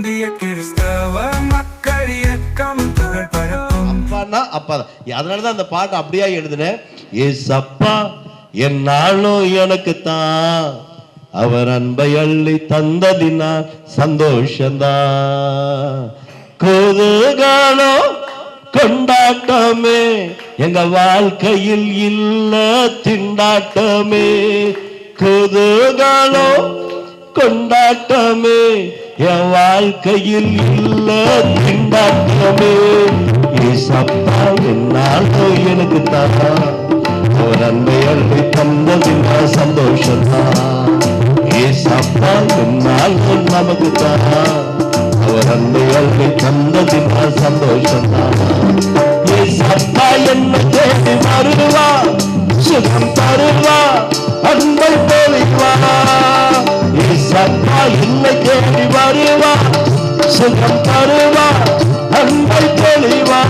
இந்திய கிறிஸ்தவ மக்கள் இயக்கம் புகழ் பரப்பும். அப்பான்னா அப்பா தான் அதனாலதான் அந்த பாட்டு அப்படியே எழுதினேன் ஏசப்பா என்னாலும் எனக்கு தான் அவர் அன்பை அள்ளி தந்ததினா சந்தோஷந்தான். குதூகலம் கொண்டாட்டமே எங்க வாழ்க்கையில் இல்ல திண்டாட்டமே. குதூகலம் கொண்டாட்டமே என் வாழ்க்கையில் இல்ல திண்டாட்டமே ஏசப்பா என்னாலும் எனக்கு தான் ஒரு அன்பை அள்ளி தந்ததுன்னா சந்தோஷம் தான் ஏசப்பா என்னாலும் நமக்கு தான் அவர் அன்பை அள்ளி தந்ததுன்னா சந்தோஷம் ஏசப்பா இல்லை தேடி வருவா சுகம் தருவா அன்பை பொழிவா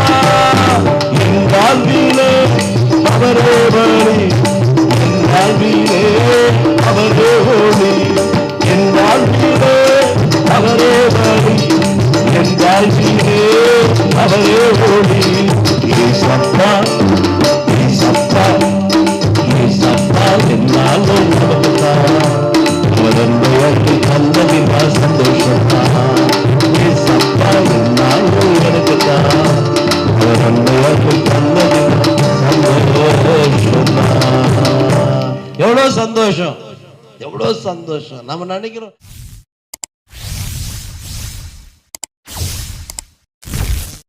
எவ்வளோ எவ்வளவு சந்தோஷம்? எவ்வளவு சந்தோஷம்? நம்ம நினைக்கிறோம்.